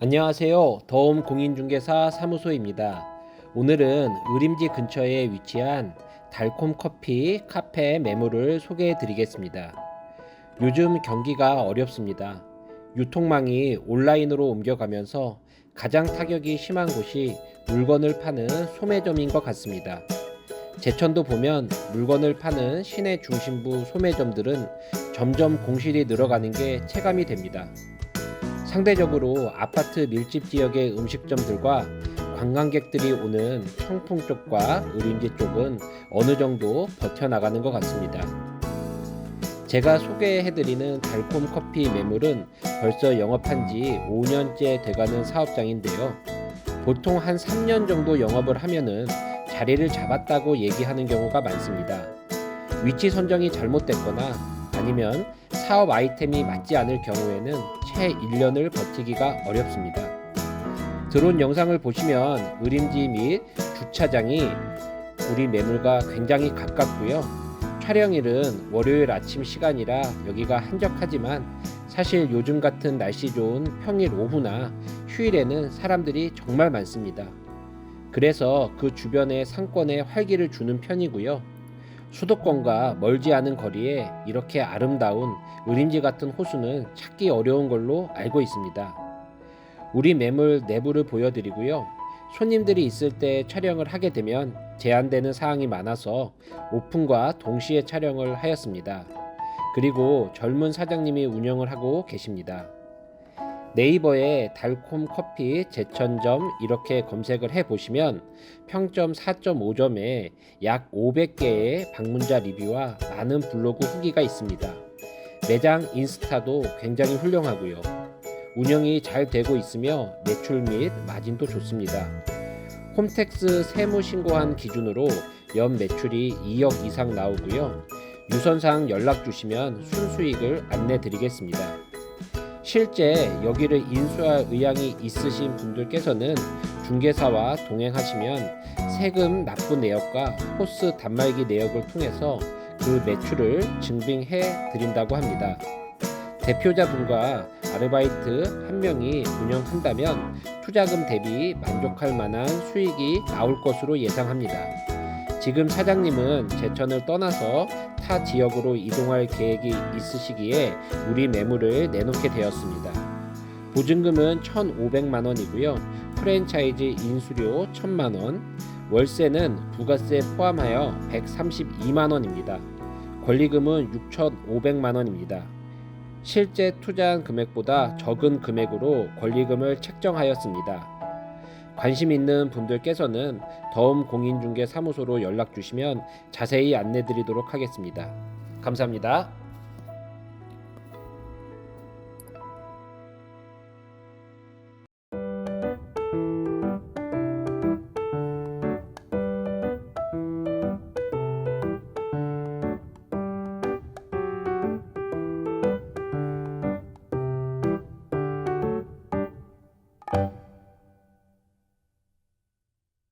안녕하세요. 더움 공인중개사 사무소입니다. 오늘은 의림지 근처에 위치한 달콤 커피 카페 매물을 소개해 드리겠습니다. 요즘 경기가 어렵습니다. 유통망이 온라인으로 옮겨가면서 가장 타격이 심한 곳이 물건을 파는 소매점인 것 같습니다. 제천도 보면 물건을 파는 시내 중심부 소매점들은 점점 공실이 늘어가는 게 체감이 됩니다. 상대적으로 아파트 밀집 지역의 음식점들과 관광객들이 오는 청풍 쪽과 의림지 쪽은 어느 정도 버텨나가는 것 같습니다. 제가 소개해드리는 달콤 커피 매물은 벌써 영업한 지 5년째 돼가는 사업장인데요. 보통 한 3년 정도 영업을 하면은 자리를 잡았다고 얘기하는 경우가 많습니다. 위치 선정이 잘못됐거나 아니면 사업 아이템이 맞지 않을 경우에는 채 1년을 버티기가 어렵습니다. 드론 영상을 보시면 의림지 및 주차장이 우리 매물과 굉장히 가깝고요. 촬영일은 월요일 아침 시간이라 여기가 한적하지만 사실 요즘 같은 날씨 좋은 평일 오후나 휴일에는 사람들이 정말 많습니다. 그래서 그 주변에 상권에 활기를 주는 편이고요. 수도권과 멀지 않은 거리에 이렇게 아름다운 의림지 같은 호수는 찾기 어려운 걸로 알고 있습니다. 우리 매물 내부를 보여드리고요. 손님들이 있을 때 촬영을 하게 되면 제한되는 사항이 많아서 오픈과 동시에 촬영을 하였습니다. 그리고 젊은 사장님이 운영을 하고 계십니다. 네이버에 달콤 커피 제천점 이렇게 검색을 해 보시면 평점 4.5점에 약 500개의 방문자 리뷰와 많은 블로그 후기가 있습니다. 매장 인스타도 굉장히 훌륭하고요. 운영이 잘 되고 있으며 매출 및 마진도 좋습니다. 홈택스 세무 신고한 기준으로 연 매출이 2억 이상 나오고요. 유선상 연락 주시면 순수익을 안내 드리겠습니다. 실제 여기를 인수할 의향이 있으신 분들께서는 중개사와 동행하시면 세금 납부 내역과 호스 단말기 내역을 통해서 그 매출을 증빙해 드린다고 합니다. 대표자분과 아르바이트 한 명이 운영한다면 투자금 대비 만족할 만한 수익이 나올 것으로 예상합니다. 지금 사장님은 제천을 떠나서 타 지역으로 이동할 계획이 있으시기에 우리 매물을 내놓게 되었습니다. 보증금은 1,500만 원이고요. 프랜차이즈 인수료 1,000만 원, 월세는 부가세 포함하여 132만 원입니다. 권리금은 6,500만 원입니다. 실제 투자한 금액보다 적은 금액으로 권리금을 책정하였습니다. 관심 있는 분들께서는 더움 공인중개 사무소로 연락 주시면 자세히 안내 드리도록 하겠습니다. 감사합니다.